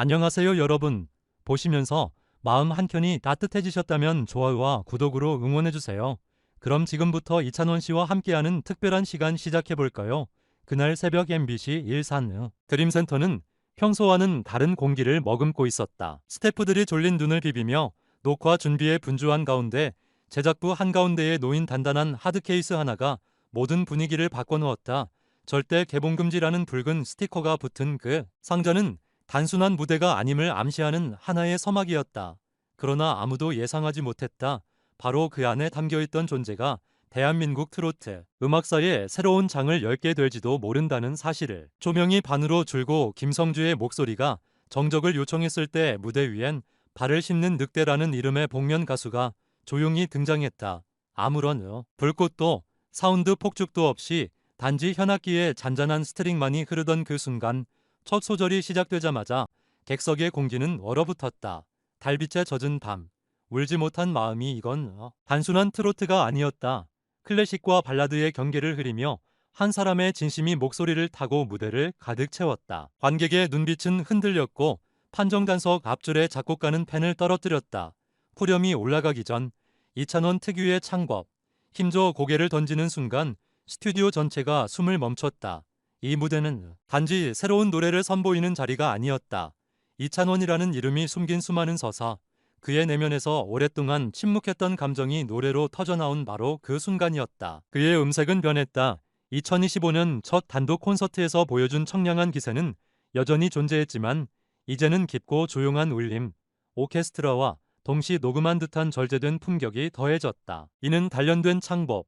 안녕하세요 여러분. 보시면서 마음 한켠이 따뜻해지셨다면 좋아요와 구독으로 응원해주세요. 그럼 지금부터 이찬원 씨와 함께하는 특별한 시간 시작해볼까요? 그날 새벽 MBC 일산 드림센터는 평소와는 다른 공기를 머금고 있었다. 스태프들이 졸린 눈을 비비며 녹화 준비에 분주한 가운데 제작부 한가운데에 놓인 단단한 하드케이스 하나가 모든 분위기를 바꿔놓았다. 절대 개봉금지라는 붉은 스티커가 붙은 그 상자는 단순한 무대가 아님을 암시하는 하나의 서막이었다. 그러나 아무도 예상하지 못했다. 바로 그 안에 담겨있던 존재가 대한민국 트로트 음악사의 새로운 장을 열게 될지도 모른다는 사실을 조명이 반으로 줄고 김성주의 목소리가 정적을 요청했을 때 무대 위엔 발을 씹는 늑대라는 이름의 복면 가수가 조용히 등장했다. 아무런 불꽃도 사운드 폭죽도 없이 단지 현악기의 잔잔한 스트링만이 흐르던 그 순간 첫 소절이 시작되자마자 객석의 공기는 얼어붙었다. 달빛에 젖은 밤, 울지 못한 마음이 이건 단순한 트로트가 아니었다. 클래식과 발라드의 경계를 흐리며 한 사람의 진심이 목소리를 타고 무대를 가득 채웠다. 관객의 눈빛은 흔들렸고 판정단석 앞줄에 작곡가는 펜을 떨어뜨렸다. 후렴이 올라가기 전 이찬원 특유의 창법, 힘줘 고개를 던지는 순간 스튜디오 전체가 숨을 멈췄다. 이 무대는 단지 새로운 노래를 선보이는 자리가 아니었다. 이찬원이라는 이름이 숨긴 수많은 서사, 그의 내면에서 오랫동안 침묵했던 감정이 노래로 터져나온 바로 그 순간이었다. 그의 음색은 변했다. 2025년 첫 단독 콘서트에서 보여준 청량한 기세는 여전히 존재했지만 이제는 깊고 조용한 울림, 오케스트라와 동시 녹음한 듯한 절제된 품격이 더해졌다. 이는 단련된 창법,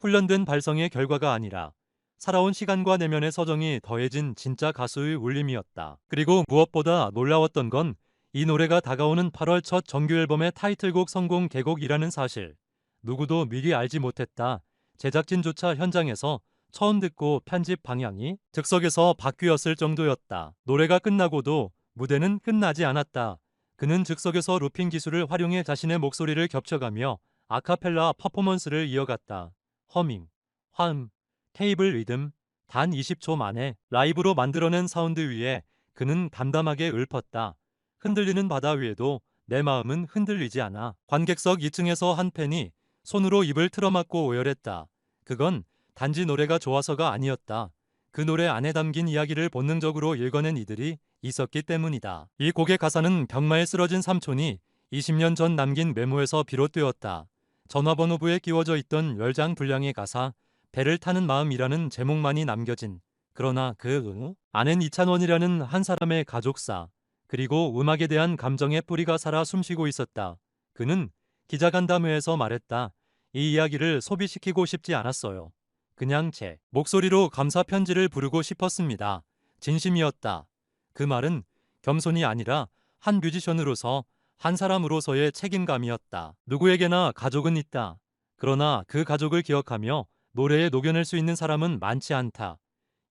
훈련된 발성의 결과가 아니라 살아온 시간과 내면의 서정이 더해진 진짜 가수의 울림이었다. 그리고 무엇보다 놀라웠던 건 이 노래가 다가오는 8월 첫 정규 앨범의 타이틀곡 성공 개곡이라는 사실. 누구도 미리 알지 못했다. 제작진조차 현장에서 처음 듣고 편집 방향이 즉석에서 바뀌었을 정도였다. 노래가 끝나고도 무대는 끝나지 않았다. 그는 즉석에서 루핑 기술을 활용해 자신의 목소리를 겹쳐가며 아카펠라 퍼포먼스를 이어갔다. 허밍, 화음, 테이블 리듬, 단 20초 만에 라이브로 만들어낸 사운드 위에 그는 담담하게 읊었다. 흔들리는 바다 위에도 내 마음은 흔들리지 않아. 관객석 2층에서 한 팬이 손으로 입을 틀어막고 오열했다. 그건 단지 노래가 좋아서가 아니었다. 그 노래 안에 담긴 이야기를 본능적으로 읽어낸 이들이 있었기 때문이다. 이 곡의 가사는 병마에 쓰러진 삼촌이 20년 전 남긴 메모에서 비롯되었다. 전화번호부에 끼워져 있던 열장 분량의 가사, 배를 타는 마음이라는 제목만이 남겨진 그러나 그 안엔 이찬원이라는 한 사람의 가족사, 그리고 음악에 대한 감정의 뿌리가 살아 숨쉬고 있었다. 그는 기자간담회에서 말했다. 이 이야기를 소비시키고 싶지 않았어요. 그냥 제 목소리로 감사 편지를 부르고 싶었습니다. 진심이었다. 그 말은 겸손이 아니라 한 뮤지션으로서 한 사람으로서의 책임감이었다. 누구에게나 가족은 있다. 그러나 그 가족을 기억하며 노래에 녹여낼 수 있는 사람은 많지 않다.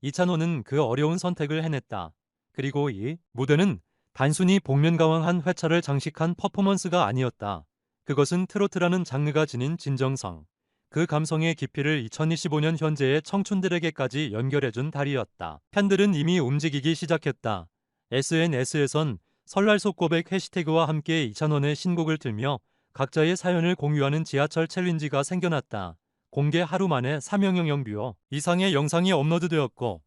이찬호는 그 어려운 선택을 해냈다. 그리고 이 무대는 단순히 복면가왕한 회차를 장식한 퍼포먼스가 아니었다. 그것은 트로트라는 장르가 지닌 진정성, 그 감성의 깊이를 2025년 현재의 청춘들에게까지 연결해준 달이었다. 팬들은 이미 움직이기 시작했다. SNS에선 설날 속고백 해시태그와 함께 이찬원의 신곡을 틀며 각자의 사연을 공유하는 지하철 챌린지가 생겨났다. 공개 하루 만에 3명영 뷰어 이상의 영상이 업로드되었고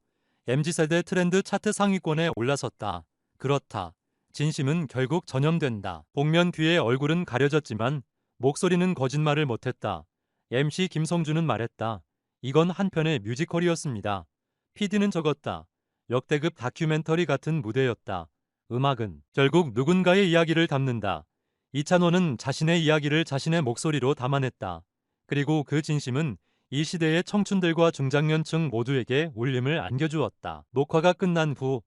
MZ세대 트렌드 차트 상위권에 올라섰다. 그렇다. 진심은 결국 전염된다. 복면 뒤에 얼굴은 가려졌지만 목소리는 거짓말을 못했다. MC 김성주는 말했다. 이건 한편의 뮤지컬이었습니다. PD는 적었다. 역대급 다큐멘터리 같은 무대였다. 음악은 결국 누군가의 이야기를 담는다. 이찬원은 자신의 이야기를 자신의 목소리로 담아냈다. 그리고 그 진심은 이 시대의 청춘들과 중장년층 모두에게 울림을 안겨주었다. 녹화가 끝난 후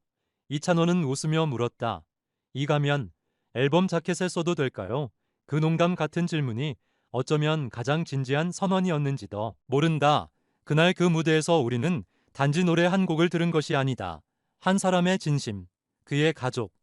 이찬원은 웃으며 물었다. 이 가면 앨범 자켓에 써도 될까요? 그 농담 같은 질문이 어쩌면 가장 진지한 선언이었는지도 모른다. 그날 그 무대에서 우리는 단지 노래 한 곡을 들은 것이 아니다. 한 사람의 진심, 그의 가족,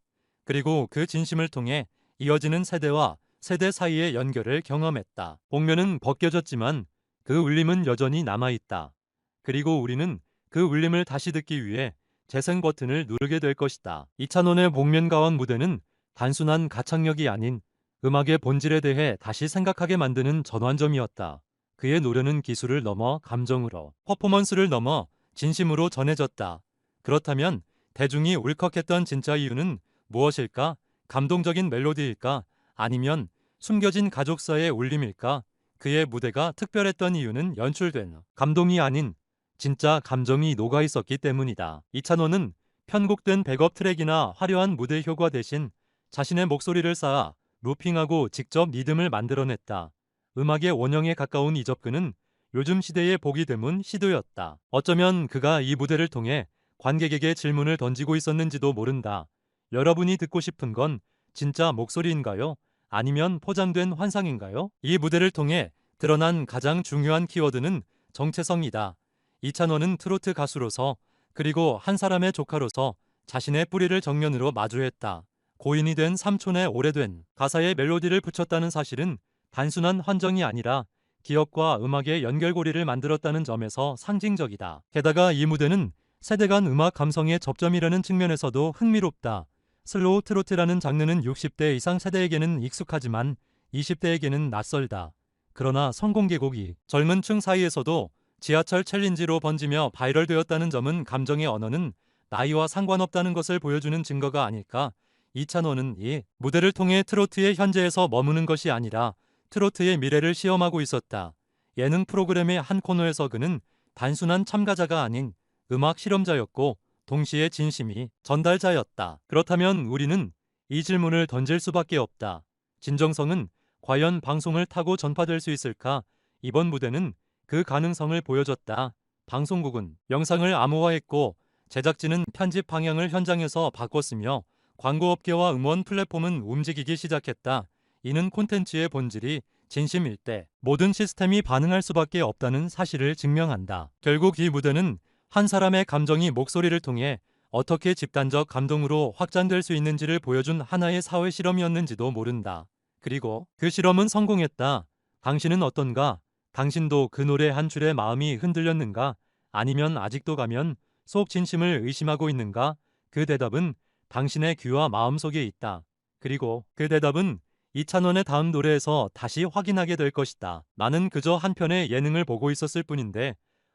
그리고 그 진심을 통해 이어지는 세대와 세대 사이의 연결을 경험했다. 복면은 벗겨졌지만 그 울림은 여전히 남아있다. 그리고 우리는 그 울림을 다시 듣기 위해 재생 버튼을 누르게 될 것이다. 이찬원의 복면가왕 무대는 단순한 가창력이 아닌 음악의 본질에 대해 다시 생각하게 만드는 전환점이었다. 그의 노래는 기술을 넘어 감정으로, 퍼포먼스를 넘어 진심으로 전해졌다. 그렇다면 대중이 울컥했던 진짜 이유는 무엇일까? 감동적인 멜로디일까? 아니면 숨겨진 가족사의 울림일까? 그의 무대가 특별했던 이유는 연출된 감동이 아닌 진짜 감정이 녹아 있었기 때문이다. 이찬원은 편곡된 백업 트랙이나 화려한 무대 효과 대신 자신의 목소리를 쌓아 루핑하고 직접 리듬을 만들어냈다. 음악의 원형에 가까운 이 접근은 요즘 시대의 보기 드문 시도였다. 어쩌면 그가 이 무대를 통해 관객에게 질문을 던지고 있었는지도 모른다. 여러분이 듣고 싶은 건 진짜 목소리인가요? 아니면 포장된 환상인가요? 이 무대를 통해 드러난 가장 중요한 키워드는 정체성이다. 이찬원은 트로트 가수로서 그리고 한 사람의 조카로서 자신의 뿌리를 정면으로 마주했다. 고인이 된 삼촌의 오래된 가사에 멜로디를 붙였다는 사실은 단순한 환정이 아니라 기억과 음악의 연결고리를 만들었다는 점에서 상징적이다. 게다가 이 무대는 세대 간 음악 감성의 접점이라는 측면에서도 흥미롭다. 슬로우 트로트라는 장르는 60대 이상 세대에게는 익숙하지만 20대에게는 낯설다. 그러나 성공개곡이 젊은 층 사이에서도 지하철 챌린지로 번지며 바이럴되었다는 점은 감정의 언어는 나이와 상관없다는 것을 보여주는 증거가 아닐까 이찬원은 이 무대를 통해 트로트의 현재에서 머무는 것이 아니라 트로트의 미래를 시험하고 있었다. 예능 프로그램의 한 코너에서 그는 단순한 참가자가 아닌 음악 실험자였고 동시에 진심이 전달자였다. 그렇다면 우리는 이 질문을 던질 수밖에 없다. 진정성은 과연 방송을 타고 전파될 수 있을까? 이번 무대는 그 가능성을 보여줬다. 방송국은 영상을 암호화했고 제작진은 편집 방향을 현장에서 바꿨으며 광고업계와 음원 플랫폼은 움직이기 시작했다. 이는 콘텐츠의 본질이 진심일 때 모든 시스템이 반응할 수밖에 없다는 사실을 증명한다. 결국 이 무대는 한 사람의 감정이 목소리를 통해 어떻게 집단적 감동으로 확장될 수 있는지를 보여준 하나의 사회 실험이었는지도 모른다. 그리고 그 실험은 성공했다. 당신은 어떤가? 당신도 그 노래 한 줄에 마음이 흔들렸는가? 아니면 아직도 가면 속 진심을 의심하고 있는가? 그 대답은 당신의 귀와 마음속에 있다. 그리고 그 대답은 이찬원의 다음 노래에서 다시 확인하게 될 것이다. 나는 그저 한 편의 예능을 보고 있었을 뿐인데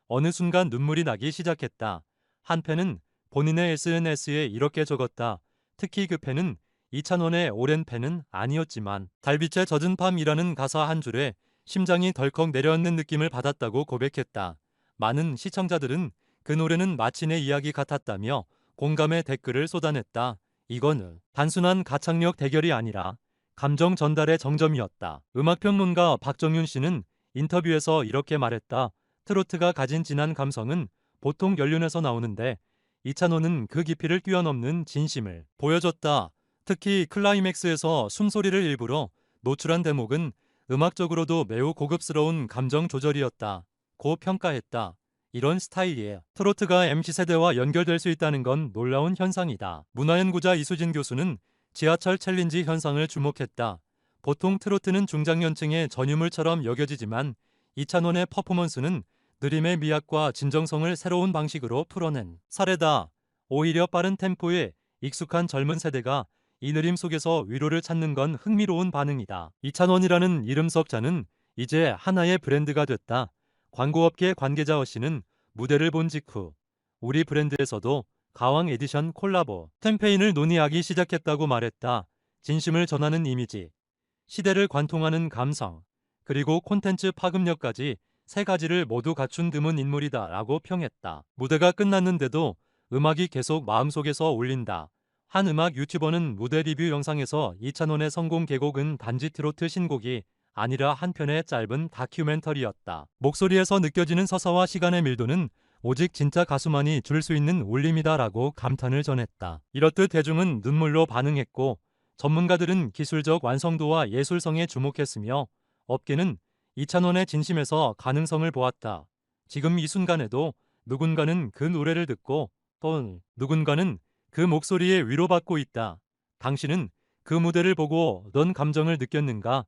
어느 순간 눈물이 나기 시작했다. 한 팬은 본인의 SNS에 이렇게 적었다. 특히 그 팬은 이찬원의 오랜 팬은 아니었지만 달빛에 젖은 밤이라는 가사 한 줄에 심장이 덜컥 내려앉는 느낌을 받았다고 고백했다. 많은 시청자들은 그 노래는 내 이야기 같았다며 공감의 댓글을 쏟아냈다. 이거는 단순한 가창력 대결이 아니라 감정 전달의 정점이었다. 음악평론가 박정윤 씨는 인터뷰에서 이렇게 말했다. 트로트가 가진 진한 감성은 보통 연륜에서 나오는데 이찬호는 그 깊이를 뛰어넘는 진심을 보여줬다. 특히 클라이맥스에서 숨소리를 일부러 노출한 대목은 음악적으로도 매우 고급스러운 감정 조절이었다. 고 평가했다. 이런 스타일이에요. 트로트가 MC세대와 연결될 수 있다는 건 놀라운 현상이다. 문화연구자 이수진 교수는 지하철 챌린지 현상을 주목했다. 보통 트로트는 중장년층의 전유물처럼 여겨지지만 이찬원의 퍼포먼스는 느림의 미학과 진정성을 새로운 방식으로 풀어낸 사례다. 오히려 빠른 템포에 익숙한 젊은 세대가 이 느림 속에서 위로를 찾는 건 흥미로운 반응이다. 이찬원이라는 이름 석자는 이제 하나의 브랜드가 됐다. 광고업계 관계자 어씨는 무대를 본 직후 우리 브랜드에서도 가왕 에디션 콜라보 캠페인을 논의하기 시작했다고 말했다. 진심을 전하는 이미지, 시대를 관통하는 감성, 그리고 콘텐츠 파급력까지 세 가지를 모두 갖춘 드문 인물이다 라고 평했다. 무대가 끝났는데도 음악이 계속 마음속에서 울린다. 한 음악 유튜버는 무대 리뷰 영상에서 이찬원의 성공 계곡은 단지 트로트 신곡이 아니라 한편의 짧은 다큐멘터리였다. 목소리에서 느껴지는 서사와 시간의 밀도는 오직 진짜 가수만이 줄 수 있는 울림이다라고 감탄을 전했다. 이렇듯 대중은 눈물로 반응했고 전문가들은 기술적 완성도와 예술성에 주목했으며 업계는 이찬원의 진심에서 가능성을 보았다. 지금 이 순간에도 누군가는 그 노래를 듣고 또 누군가는 그 목소리에 위로받고 있다. 당신은 그 무대를 보고 어떤 감정을 느꼈는가?